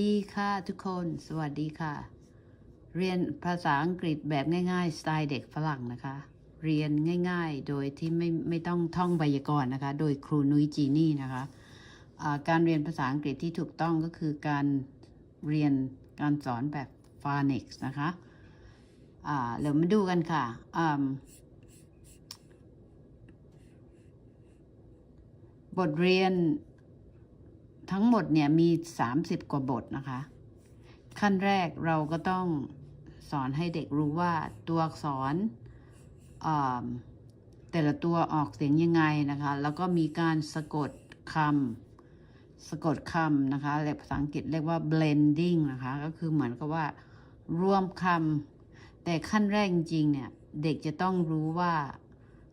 ดีค่ะทุกคน สวัสดีค่ะ เรียนภาษาอังกฤษแบบง่าย ๆ สไตล์เด็กฝรั่งนะคะ เรียนง่าย ๆ โดยที่ไม่ไม่ต้องท่องไวยากรณ์นะคะ โดยครูนุ้ยจีนี่นะคะอ่าการเรียนภาษาอังกฤษที่ถูกต้องก็คือการเรียนการสอนแบบ phonics นะคะอ่าเดี๋ยวมาดูกันค่ะ บทเรียน ทั้งหมดเนี่ยมี 30 กว่าบทนะคะ ขั้นแรกเราก็ต้องสอนให้เด็กรู้ว่าตัวอักษรอ่าแต่ละตัวออกเสียงยังไงนะคะ แล้วก็มีการสะกดคำสะกดคำนะคะภาษาอังกฤษเรียกว่า blending นะคะ ก็คือเหมือนกับว่า รวมคำแต่ขั้นแรกจริงเนี่ย เด็กจะต้องรู้ว่า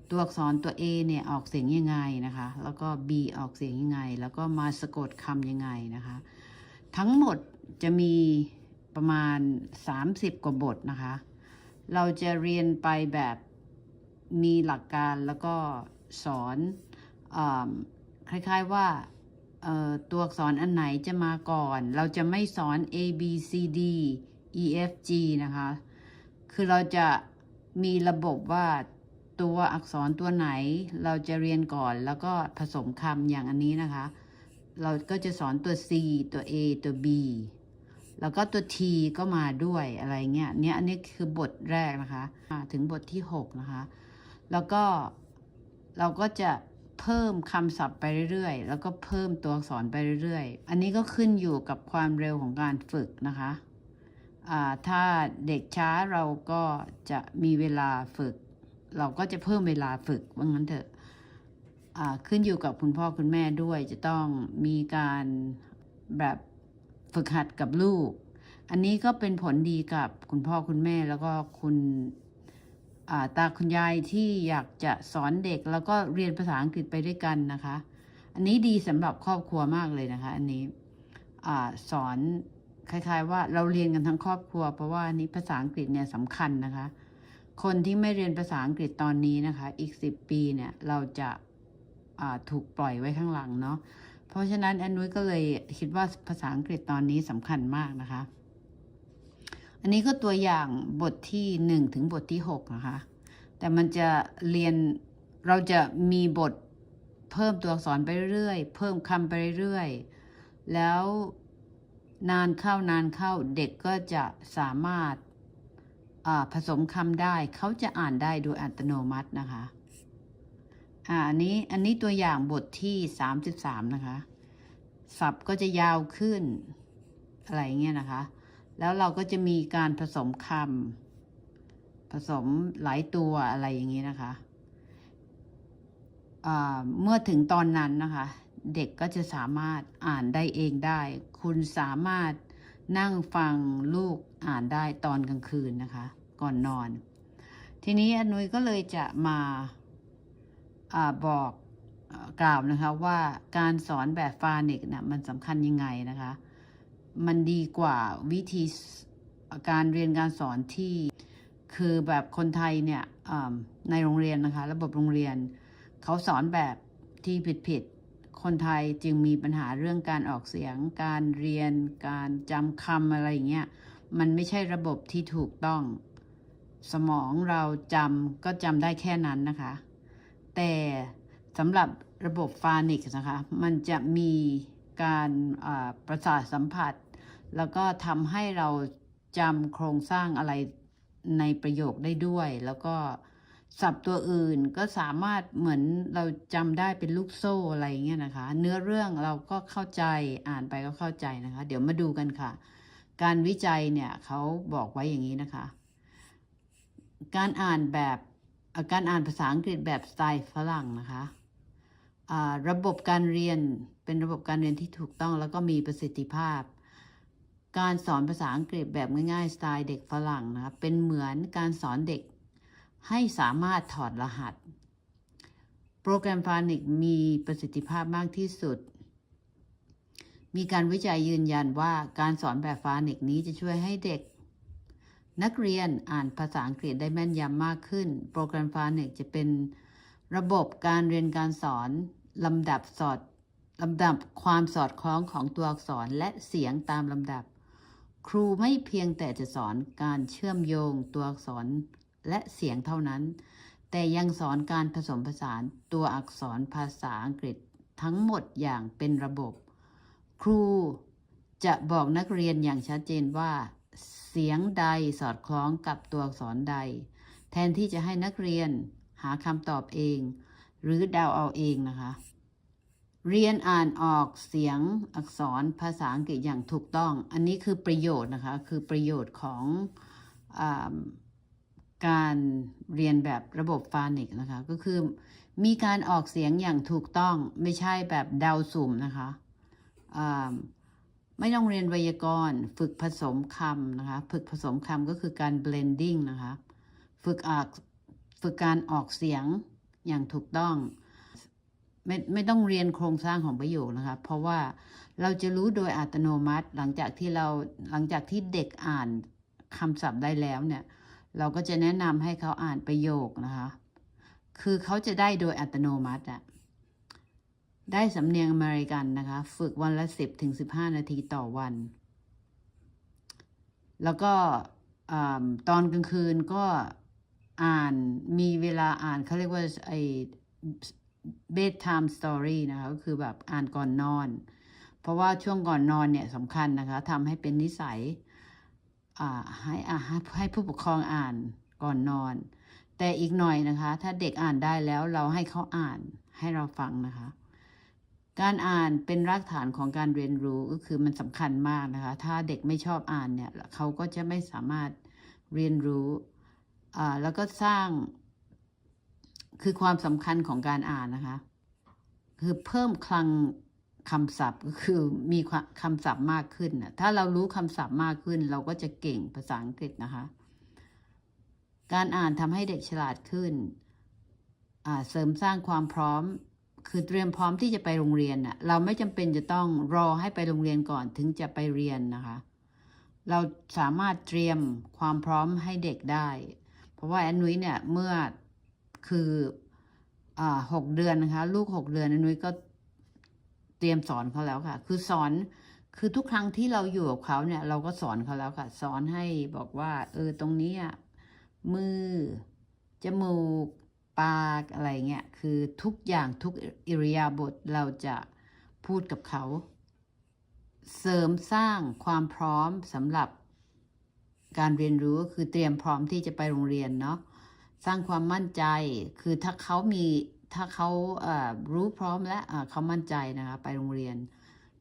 ตัวอักษรตัว A เนี่ยออกเสียงยังไงนะคะ แล้วก็ B ออกเสียงยังไง แล้วก็มาสะกดคำยังไงนะคะ ทั้งหมดจะมีประมาณ 30 กว่าบทนะคะ เราจะเรียนไปแบบมีหลักการแล้วก็สอนอคล้ายๆว่าตัวอักษรอันไหนจะมาก่อน เราจะไม่สอน A B C D E F G นะคะ คือเราจะมีระบบว่า ตัวอักษรตัวไหน เราจะเรียนก่อนแล้วก็ผสมคำอย่างอันนี้นะคะ เราก็จะสอนตัว C ตัว A ตัว B แล้วก็ตัว T ก็มาด้วยอะไรเงี้ยเนี่ยอันนี้คือบทแรกนะคะอ่าถึงบทที่ 6 นะคะ แล้วก็เราก็จะเพิ่มคำศัพท์ไปเรื่อยๆ แล้วก็เพิ่มตัวอักษรไปเรื่อยๆ อันนี้ก็ขึ้นอยู่กับความเร็วของการฝึกนะคะ ถ้าเด็กช้าเราก็จะมีเวลาฝึก เราก็จะเพิ่มเวลาฝึกว่างั้นเถอะอ่าขึ้นอยู่กับคุณพ่อคุณแม่ด้วยจะต้องมีการแบบฝึกหัดกับลูก อันนี้ก็เป็นผลดีกับคุณพ่อคุณแม่แล้วก็คุณอ่าตาคุณยายที่อยากจะสอนเด็กแล้วก็เรียนภาษาอังกฤษไปด้วยกันนะคะ อันนี้ดีสำหรับครอบครัวมากเลยนะคะ อันนี้อาสอนคล้าย ๆ ว่าเราเรียนกันทั้งครอบครัว เพราะว่าอันนี้ภาษาอังกฤษเนี่ยสำคัญนะคะ คนที่ไม่เรียนภาษาอังกฤษตอนนี้นะคะ อีกสิบปีเนี่ย เราจะาถูกปล่อยไว้ข้างหลังเนาะ เพราะฉะนั้นแอนนุ้ยก็เลยคิดว่าภาษาอังกฤษตอนนี้สำคัญมากนะคะ อันนี้ก็ตัวอย่างบทที่หนึ่งถึงบทที่หกนะคะ แต่มันจะเรียนเราจะมีบทเพิ่มตัวอักษรไปเรื่อยเพิ่มคำไปเรื่อยแล้วนานเข้านานเข้าเด็กก็จะสามารถ ผสมคำได้เขาจะอ่านได้โดยอัตโนมัตินะคะอ่าอันนี้อันนี้ตัวอย่างบทที่33นะคะศัพท์ก็จะยาวขึ้นอะไรเงี้ยนะคะ แล้วเราก็จะมีการผสมคำผสมหลายตัวอะไรอย่างนี้นะคะเมื่อถึงตอนนั้นนะคะ เด็กก็จะสามารถอ่านได้เองได้ คุณสามารถนั่งฟังลูกอ่านได้ตอนกลางคืนนะคะ ก่อนนอน ทีนี้อนุยก็เลยจะมาอาบอกอกล่าวนะคะว่าการสอนแบบฟาเนกนะมันสำคัญยังไงนะคะ มันดีกว่าวิธีการเรียนการสอนที่คือแบบคนไทยเนี่ยในโรงเรียนนะคะ ระบบโรงเรียน เขาสอนแบบที่ผิดๆ คนไทยจึงมีปัญหาเรื่องการออกเสียง การเรียน การจำคำอะไรอย่างเงี้ย มันไม่ใช่ระบบที่ถูกต้อง สมองเราจำก็จำได้แค่นั้นนะคะ แต่สำหรับระบบฟานิกนะคะ มันจะมีการประสาทสัมผัส แล้วก็ทำให้เราจำโครงสร้างอะไรในประโยคได้ด้วย แล้วก็ศัพท์ตัวอื่นก็สามารถเหมือนเราจำได้เป็นลูกโซ่อะไรอย่างเงี้ยนะคะ เนื้อเรื่องเราก็เข้าใจอ่านไปก็เข้าใจนะคะ เดี๋ยวมาดูกันค่ะ การวิจัยเนี่ยเขาบอกไว้อย่างนี้นะคะ การอ่านแบบการอ่านภาษาอังกฤษแบบสไตล์ฝรั่งนะคะระบบการเรียนเป็นระบบการเรียนที่ถูกต้องแล้วก็มีประสิทธิภาพ การสอนภาษาอังกฤษแบบง่ายๆสไตล์เด็กฝรั่งนะคะเป็นเหมือนการสอนเด็กให้สามารถถอดรหัส โปรแกรมฟานิกมีประสิทธิภาพมากที่สุด มีการวิจัยยืนยันว่าการสอนแบบฟานิกนี้จะช่วยให้เด็ก นักเรียนอ่านภาษาอังกฤษได้แม่นยำมากขึ้น โปรแกรมฟาเนกจะเป็นระบบการเรียนการสอนลำดับสอดลำดับความสอดคล้องของตัวอักษรและเสียงตามลำดับ ครูไม่เพียงแต่จะสอนการเชื่อมโยงตัวอักษรและเสียงเท่านั้น แต่ยังสอนการผสมผสานตัวอักษรภาษาอังกฤษทั้งหมดอย่างเป็นระบบ ครูจะบอกนักเรียนอย่างชัดเจนว่า เสียงใดสอดคล้องกับตัวอักษรใด แทนที่จะให้นักเรียนหาคำตอบเอง หรือเดาเอาเองนะคะ เรียนอ่านออกเสียงอักษรภาษาอังกฤษอย่างถูกต้อง อันนี้คือประโยชน์นะคะ คือประโยชน์ของอการเรียนแบบระบบฟานิกนะคะ ก็คือมีการออกเสียงอย่างถูกต้องไม่ใช่แบบเดาสุ่มนะคะ ไม่ต้องเรียนไวยากรณ์ ฝึกผสมคำนะคะ ฝึกผสมคำก็คือการ blending นะคะ ฝึกออกฝึกการออกเสียงอย่างถูกต้อง ไม่ไม่ต้องเรียนโครงสร้างของประโยคนะคะ เพราะว่าเราจะรู้โดยอัตโนมัติหลังจากที่เราหลังจากที่เด็กอ่านคำศัพท์ได้แล้วเนี่ย เราก็จะแนะนำให้เขาอ่านประโยคนะคะ คือเขาจะได้โดยอัตโนมัติอะ ได้สำเนียงอเมริกันนะคะ ฝึกวันละ10ถึง15นาทีต่อวัน แล้วก็อตอนกลางคืนก็อ่านมีเวลาอ่านเขาเรียกว่าไอ้ bedtime story นะคะก็คือแบบอ่านก่อนนอน เพราะว่าช่วงก่อนนอนเนี่ยสำคัญนะคะทำให้เป็นนิสัยให้ให้ผู้ปกครองอ่านก่อนนอน แต่อีกหน่อยนะคะ ถ้าเด็กอ่านได้แล้วเราให้เขาอ่านให้เราฟังนะคะ การอ่านเป็นรากฐานของการเรียนรู้ก็คือมันสำคัญมากนะคะ ถ้าเด็กไม่ชอบอ่านเนี่ยเขาก็จะไม่สามารถเรียนรู้แล้วก็สร้าง คือความสำคัญของการอ่านนะคะ คือเพิ่มคลังคำศัพท์ก็คือมีคำศัพท์มากขึ้นนะถ้าเรารู้คำศัพท์มากขึ้น เราก็จะเก่งภาษาอังกฤษนะคะ การอ่านทำให้เด็กฉลาดขึ้นเสริมสร้างความพร้อม คือเตรียมพร้อมที่จะไปโรงเรียนน่ะเราไม่จำเป็นจะต้องรอให้ไปโรงเรียนก่อนถึงจะไปเรียนนะคะ เราสามารถเตรียมความพร้อมให้เด็กได้ เพราะว่าแอนนุ้ยเนี่ยเมื่อคืออ่าหกเดือนนะคะ ลูกหกเดือนแอนนุ้ยก็เตรียมสอนเขาแล้วค่ะ คือสอนคือทุกครั้งที่เราอยู่กับเขาเนี่ย เราก็สอนเขาแล้วค่ะ สอนให้บอกว่า เออตรงนี้ยมือจมูก ปากอะไรเงี้ยคือทุกอย่างทุกอิริยาบถเราจะพูดกับเขา เสริมสร้างความพร้อมสำหรับการเรียนรู้ก็คือเตรียมพร้อมที่จะไปโรงเรียนเนาะสร้างความมั่นใจคือถ้าเขามีถ้าเขาอ่อรู้พร้อมและเขามั่นใจนะคะไปโรงเรียน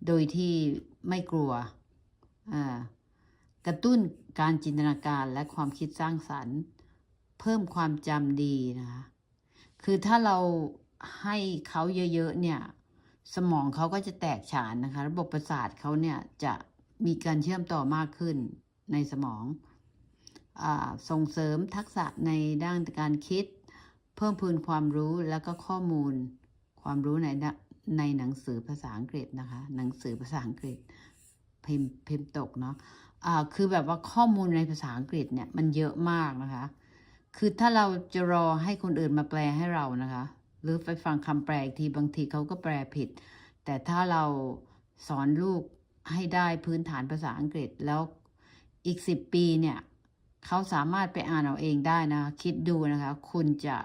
โดยที่ไม่กลัวกระตุ้นการจินตนาการและความคิดสร้างสรรค์ เพิ่มความจำดีนะคะ คือถ้าเราให้เขาเยอะๆเนี่ย สมองเขาก็จะแตกฉานนะคะ ระบบประสาทเขาเนี่ยจะมีการเชื่อมต่อมากขึ้นในสมองอส่งเสริมทักษะในด้านการคิด เพิ่มพูนความรู้แล้วก็ข้อมูล ความรู้ในในหนังสือภาษาอังกฤษนะคะ หนังสือภาษาอังกฤษพิมพ์พิมพ์ตกเนาะอ่าคือแบบว่าข้อมูลในภาษาอังกฤษเนี่ยมันเยอะมากนะคะ คือถ้าเราจะรอให้คนอื่นมาแปลให้เรานะคะ หรือไปฟังคำแปลอีกทีบางทีเขาก็แปลผิด แต่ถ้าเราสอนลูกให้ได้พื้นฐานภาษาอังกฤษแล้วอีกสิบปีเนี่ยเขาสามารถไปอ่านเอาเองได้นะ คิดดูนะคะ คุณจะ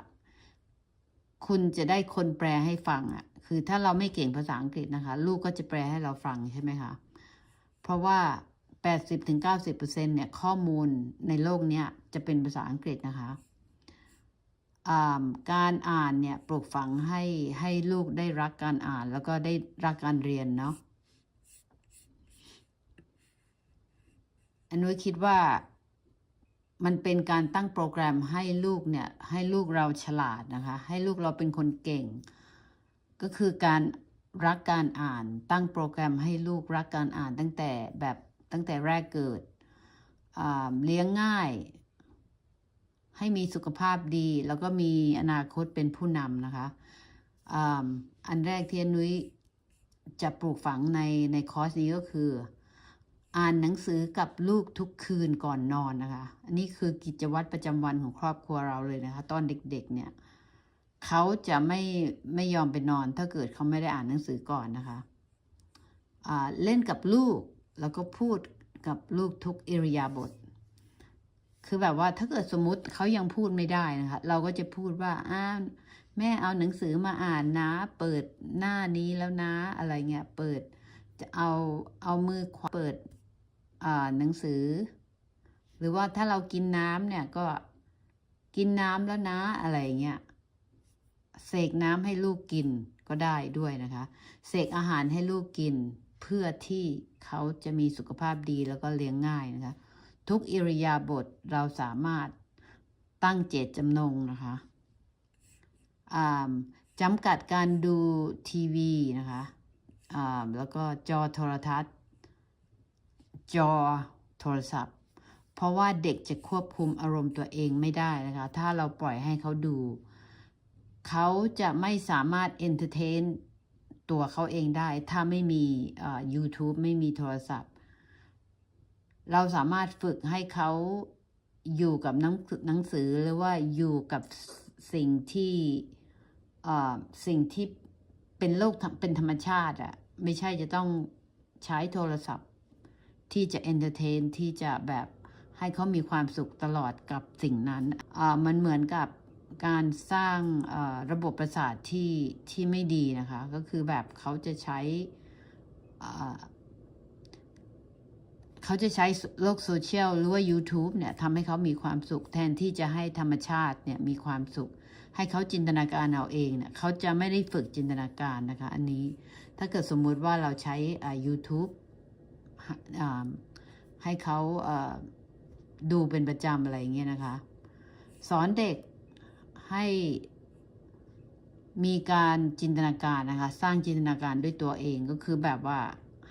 คุณจะได้คนแปลให้ฟังอะ่ะ คือถ้าเราไม่เก่งภาษาอังกฤษนะคะ ลูกก็จะแปลให้เราฟังใช่ไหมคะ เพราะว่า 80-90%เนี่ยข้อมูลในโลกเนี้ยจะเป็นภาษาอังกฤษนะคะการอ่านเนี่ยปลูกฝังให้ให้ลูกได้รักการอ่านแล้วก็ได้รักการเรียนเนาะอันนุ้ยคิดว่ามันเป็นการตั้งโปรแกรมให้ลูกเนี่ยให้ลูกเราฉลาดนะคะ ให้ลูกเราเป็นคนเก่ง ก็คือการรักการอ่าน ตั้งโปรแกรมให้ลูกรักการอ่านตั้งแต่แบบ ตั้งแต่แรกเกิด เลี้ยงง่าย ให้มีสุขภาพดี แล้วก็มีอนาคตเป็นผู้นำนะคะอ,อันแรกที่นนุ้ยจะปลูกฝังในในคอร์สนี้ก็คือ อ่านหนังสือกับลูกทุกคืนก่อนนอนนะคะ อันนี้คือกิจวัตรประจำวันของครอบครัวเราเลยนะคะ ตอนเด็กๆเนี่ยเขาจะไม่ไม่ยอมไปนอน ถ้าเกิดเขาไม่ได้อ่านหนังสือก่อนนะคะอ่าเล่นกับลูก แล้วก็พูดกับลูกทุกอิริยาบถคือแบบว่าถ้าเกิดสมมติเขายังพูดไม่ได้นะคะ เราก็จะพูดว่าอ้าวแม่เอาหนังสือมาอ่านนะ เปิดหน้านี้แล้วนะอะไรเงี้ยเปิดจะเอาเอามือขวาเปิดอ่าหนังสือ หรือว่าถ้าเรากินน้ำเนี่ยก็กินน้ำแล้วนะอะไรเงี้ยเสกน้ำให้ลูกกินก็ได้ด้วยนะคะ เสกอาหารให้ลูกกิน เพื่อที่เขาจะมีสุขภาพดีแล้วก็เลี้ยงง่ายนะคะ ทุกอิริยาบถเราสามารถตั้งเจตจำนงนะคะจำกัดการดูทีวีนะคะแล้วก็จอโทรทัศน์ จอโทรศัพท์ เพราะว่าเด็กจะควบคุมอารมณ์ตัวเองไม่ได้นะคะ ถ้าเราปล่อยให้เขาดู เขาจะไม่สามารถเอนเตอร์เทน ตัวเขาเองได้ ถ้าไม่มีอ่า YouTube ไม่มีโทรศัพท์ เราสามารถฝึกให้เขาอยู่กับหนังหนังสือหรือว่าอยู่กับสิ่งที่อ่อสิ่งที่เป็นโลกเป็นธรรมชาติอะไม่ใช่จะต้องใช้โทรศัพท์ ที่จะเอนเตอร์เทนที่จะแบบให้เขามีความสุขตลอดกับสิ่งนั้นอ่ามันเหมือนกับ การสร้างระบบประสาทที่ที่ไม่ดีนะคะ ก็คือแบบเขาจะใช้เขาจะใช้โลกโซเชียลหรือว่า YouTube เนี่ยทำให้เขามีความสุขแทนที่จะให้ธรรมชาติเนี่ยมีความสุข ให้เขาจินตนาการเอาเองเนี่ยเขาจะไม่ได้ฝึกจินตนาการนะคะ อันนี้ถ้าเกิดสมมุติว่าเราใช้ YouTube ให้เขาดูเป็นประจำอะไรเงี้ยนะคะ สอนเด็ก ให้มีการจินตนาการนะคะ สร้างจินตนาการด้วยตัวเองก็คือแบบว่า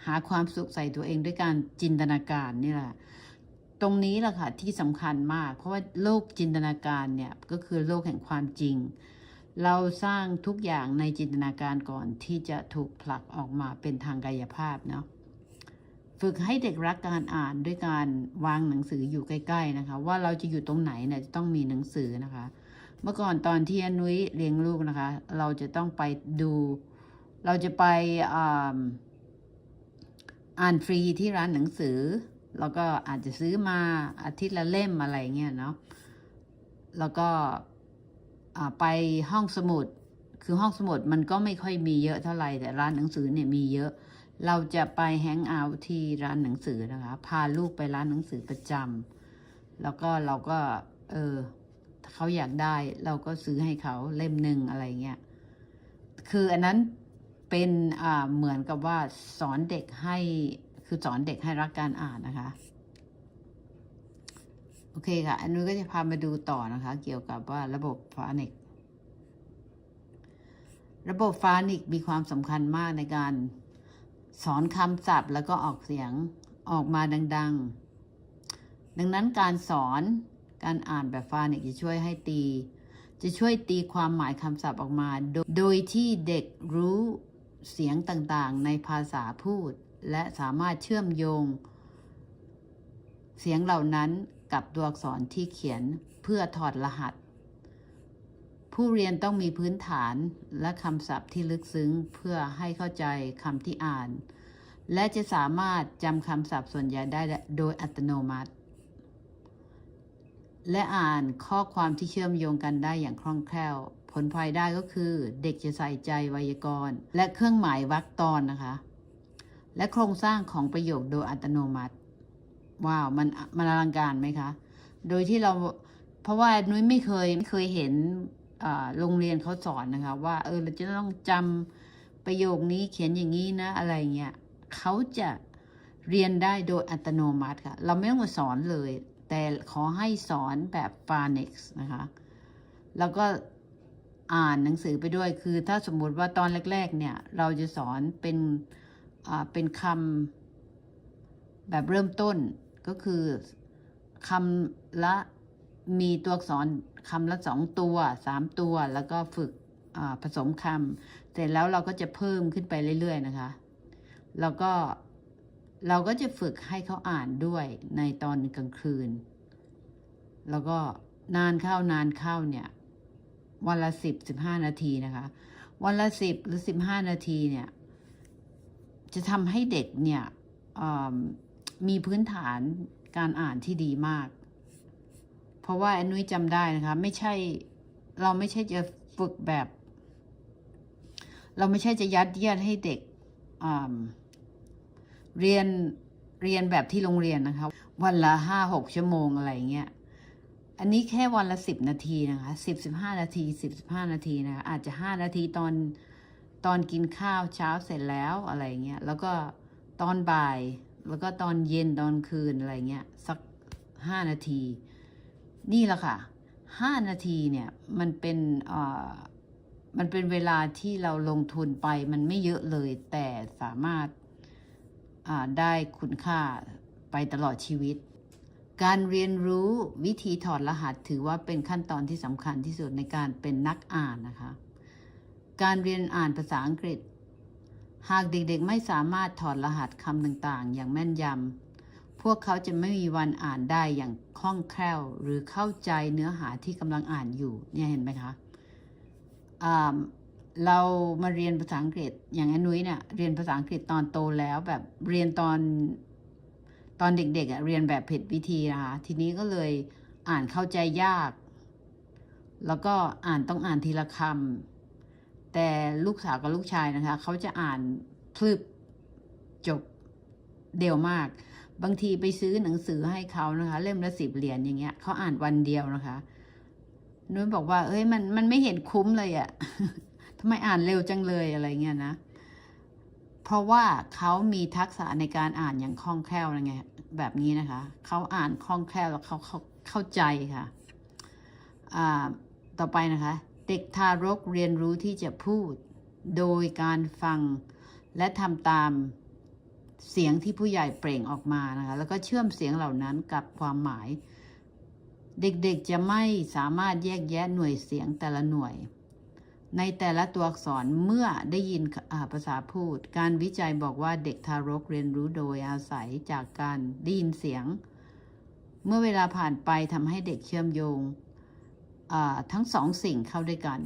หาความสุขใส่ตัวเองด้วยการจินตนาการนี่แหละตรงนี้แหละค่ะที่สำคัญมาก เพราะว่าโลกจินตนาการเนี่ยก็คือโลกแห่งความจริง เราสร้างทุกอย่างในจินตนาการก่อนที่จะถูกผลักออกมาเป็นทางกายภาพเนาะฝึกให้เด็กรักการอ่านด้วยการวางหนังสืออยู่ใกล้ ๆนะคะ ว่าเราจะอยู่ตรงไหนเนี่ยจะต้องมีหนังสือนะคะ เมื่อก่อนตอนที่อนุ้ยเลี้ยงลูกนะคะ เราจะต้องไปดู เราจะไปอ่าอ่านฟรีที่ร้านหนังสือ แล้วก็อาจจะซื้อมาอาทิตย์ละเล่มอะไรเงี้ยเนาะแล้วก็ไปห้องสมุด คือห้องสมุดมันก็ไม่ค่อยมีเยอะเท่าไหร่แต่ร้านหนังสือเนี่ยมีเยอะ เราจะไปแฮงเอาท์ที่ร้านหนังสือนะคะ พาลูกไปร้านหนังสือประจำแล้วก็เราก็ เออ ถ้าเขาอยากได้เราก็ซื้อให้เขาเล่มหนึ่งอะไรเงี้ย คืออันนั้นเป็นอ่าเหมือนกับว่าสอนเด็กให้คือสอนเด็กให้รักการอ่านนะคะโอเคค่ะ อันนี้ก็จะพามาดูต่อนะคะ เกี่ยวกับว่าระบบฟานิก ระบบฟานิกมีความสำคัญมากในการสอนคำศัพท์แล้วก็ออกเสียงออกมาดัง ๆ ดังนั้นการสอน การอ่านแบบฟานิกจะช่วยให้ตี จะช่วยตีความหมายคำศัพท์ออกมาโดยโดยที่เด็กรู้เสียงต่างๆ ในภาษาพูด และสามารถเชื่อมโยง เสียงเหล่านั้นกับตัวอักษรที่เขียนเพื่อถอดรหัส ผู้เรียนต้องมีพื้นฐานและคำศัพท์ที่ลึกซึ้งเพื่อให้เข้าใจคำที่อ่าน และจะสามารถจำคำศัพท์ส่วนใหญ่ได้โดยอัตโนมัติ และอ่านข้อความที่เชื่อมโยงกันได้อย่างคล่องแคล่ว ผลพลอยได้ก็คือเด็กจะใส่ใจไวยากรณ์ และเครื่องหมายวรรคตอนนะคะ และโครงสร้างของประโยคโดยอัตโนมัติ ว้าวมันมันอลังการไหมคะ โดยที่เราเพราะว่านุ้ยไม่เคยไม่เคยเห็นโรงเรียนเขาสอนนะคะ ว่าเออเราจะต้องจำประโยคนี้เขียนอย่างนี้นะอะไรเงี้ยเขาจะเรียนได้โดยอัตโนมัติค่ะ เราไม่ต้องมาสอนเลย แต่ขอให้สอนแบบ p h o n i c s นะคะ แล้วก็อ่านหนังสือไปด้วยคือถ้าสมมุติว่าตอนแรก ๆ เนี่ย เราจะสอนเป็นอ่าเป็นคำแบบเริ่มต้นก็คือคำละมีตัวอักษรคำละสองตัวสามตัว แล้วก็ฝึกอ่าผสมคำเสร็จแล้วเราก็จะเพิ่มขึ้นไปเรื่อย ๆ นะคะ แล้วก็ เราก็จะฝึกให้เขาอ่านด้วยในตอนกลางคืน แล้วก็นานเข้านานเข้าเนี่ย วันละสิบสิบห้านาทีนะคะ วันละสิบหรือสิบห้านาทีเนี่ย จะทำให้เด็กเนี่ยมีพื้นฐานการอ่านที่ดีมาก เพราะว่าแอนนุ้ยจำได้นะคะ ไม่ใช่เราไม่ใช่จะฝึกแบบ เราไม่ใช่จะยัดเยียดให้เด็กอ่า เรียนเรียนแบบที่โรงเรียนนะคะ วันละห้าหกชั่วโมงอะไรเงี้ยอันนี้แค่วันละสิบนาทีนะคะสิบสิบห้านาทีสิบสิบห้านาทีนะคะอาจจะห้านาทีตอนตอนกินข้าวเช้าเสร็จแล้วอะไรเงี้ยแล้วก็ตอนบ่ายแล้วก็ตอนเย็นตอนคืนอะไรเงี้ยสักห้านาที นี่แหละค่ะห้านาทีเนี่ยมันเป็นอ่มันเป็นเวลาที่เราลงทุนไปมันไม่เยอะเลยแต่สามารถ ได้คุณค่าไปตลอดชีวิต การเรียนรู้วิธีถอดรหัสถือว่าเป็นขั้นตอนที่สำคัญที่สุดในการเป็นนักอ่านนะคะ การเรียนอ่านภาษาอังกฤษ หากเด็กๆไม่สามารถถอดรหัสคำต่างๆ อย่างแม่นยำพวกเขาจะไม่มีวันอ่านได้อย่างคล่องแคล่ว หรือเข้าใจเนื้อหาที่กำลังอ่านอยู่เนี่ยเห็นไหมคะ เรามาเรียนภาษาอังกฤษ อย่างแอนนุ้ยเนี่ยเรียนภาษาอังกฤษตอนโตแล้วแบบเรียนตอนตอนเด็กๆอะเรียนแบบผิดวิธีนะคะทีนี้ก็เลยอ่านเข้าใจยาก แล้วก็อ่านต้องอ่านทีละคำแต่ลูกสาวกับลูกชายนะคะเขาจะอ่านพลึบจบเดียวมาก บางทีไปซื้อหนังสือให้เขานะคะ เล่มละสิบเหรียญอย่างเงี้ยเขาอ่านวันเดียวนะคะนุ้ยบอกว่าเอ้ยมันมันไม่เห็นคุ้มเลยอะ ทำไมอ่านเร็วจังเลยอะไรเงี้ยนะ เพราะว่าเขามีทักษะในการอ่านอย่างคล่องแคล่วอะไรไงแบบนี้นะคะ เขาอ่านคล่องแคล่วแล้วเขาเขาเข้าใจค่ะ อ่า ต่อไปนะคะ เด็กทารกเรียนรู้ที่จะพูด โดยการฟังและทำตามเสียงที่ผู้ใหญ่เปล่งออกมานะคะ แล้วก็เชื่อมเสียงเหล่านั้นกับความหมาย เด็กๆจะไม่สามารถแยกแยะหน่วยเสียงแต่ละหน่วย ในแต่ละตัวอักษรเมื่อได้ยินภาษาพูด การวิจัยบอกว่าเด็กทารกเรียนรู้โดยอาศัยจากการได้ยินเสียง เมื่อเวลาผ่านไปทำให้เด็กเชื่อมโยงทั้งสองสิ่งเข้าด้วยกัน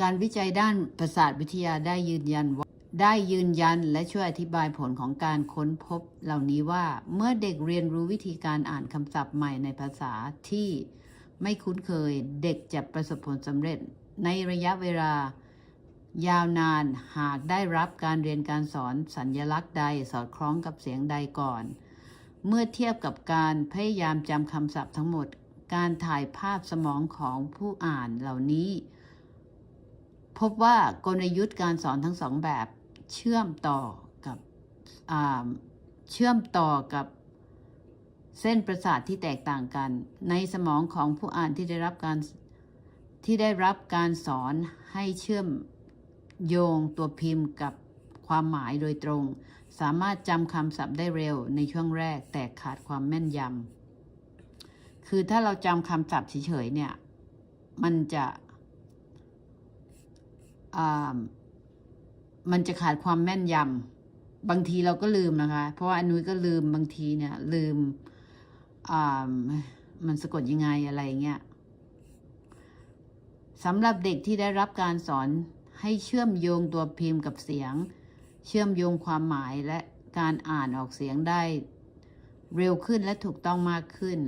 การวิจัยด้านประสาทวิทยาได้ยืนยันว่าได้ยืนยันและช่วยอธิบายผลของการค้นพบเหล่านี้ว่าเมื่อเด็กเรียนรู้วิธีการอ่านคำศัพท์ใหม่ในภาษาที่ ไม่คุ้นเคย เด็กจะประสบผลสำเร็จในระยะเวลายาวนานหากได้รับการเรียนการสอนสัญญลักษณ์ใดสอดคล้องกับเสียงใดก่อน เมื่อเทียบกับการพยายามจำคำศัพท์ทั้งหมด การถ่ายภาพสมองของผู้อ่านเหล่านี้ พบว่ากลยุทธ์การสอนทั้งสองแบบเชื่อมต่อกับเชื่อมต่อกับ เส้นประสาทที่แตกต่างกัน ในสมองของผู้อ่านที่ได้รับการที่ได้รับการสอนให้เชื่อมโยงตัวพิมพ์กับความหมายโดยตรง สามารถจำคำศัพท์ได้เร็วในช่วงแรกแต่ขาดความแม่นยำคือถ้าเราจำคำศัพท์เฉยๆเนี่ย มันจะมันจะขาดความแม่นยำบางทีเราก็ลืมนะคะ เพราะว่าอันนุ้ยก็ลืมบางทีเนี่ยลืม มันสะกดยังไงอะไรเงี้ยสำหรับเด็กที่ได้รับการสอนให้เชื่อมโยงตัวพิมพ์กับเสียง เชื่อมโยงความหมายและการอ่านออกเสียงได้ เร็วขึ้นและถูกต้องมากขึ้น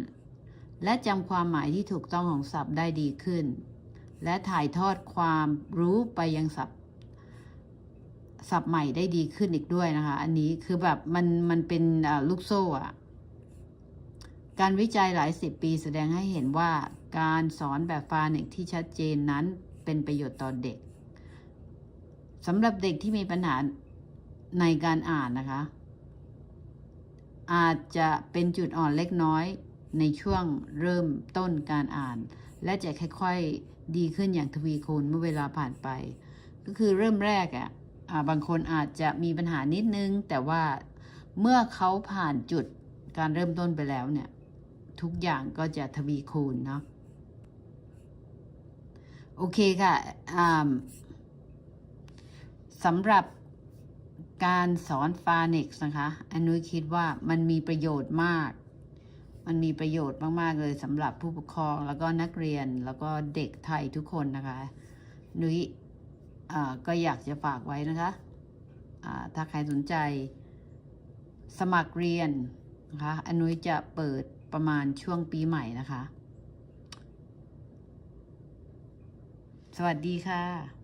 และจำความหมายที่ถูกต้องของศัพท์ได้ดีขึ้น และถ่ายทอดความรู้ไปยังศัพท์ศัพท์ใหม่ได้ดีขึ้นอีกด้วยนะคะ อันนี้คือแบบมันมันเป็นลูกโซ่อะ การวิจัยหลายสิบปีแสดงให้เห็นว่าการสอนแบบฟาเนกที่ชัดเจนนั้นเป็นประโยชน์ต่อเด็กสำหรับเด็กที่มีปัญหาในการอ่านนะคะ อาจจะเป็นจุดอ่อนเล็กน้อยในช่วงเริ่มต้นการอ่าน และจะค่อยๆดีขึ้นอย่างทวีคูณเมื่อเวลาผ่านไป ก็คือเริ่มแรกอะ่ะบางคนอาจจะมีปัญหานิดนึง แต่ว่าเมื่อเขาผ่านจุดการเริ่มต้นไปแล้วเนี่ย ทุกอย่างก็จะทวีคูณเนาะโอเคค่ะสำหรับการสอนฟาเน็กซ์นะคะ อันนุ้ยคิดว่ามันมีประโยชน์มาก มันมีประโยชน์มาก ๆ เลยสำหรับผู้ปกครองแล้วก็นักเรียนแล้วก็เด็กไทยทุกคนนะคะ นุ้ยก็อยากจะฝากไว้นะคะอ่าถ้าใครสนใจสมัครเรียนนะคะ อันนุ้ยจะเปิด ประมาณช่วงปีใหม่นะคะ สวัสดีค่ะ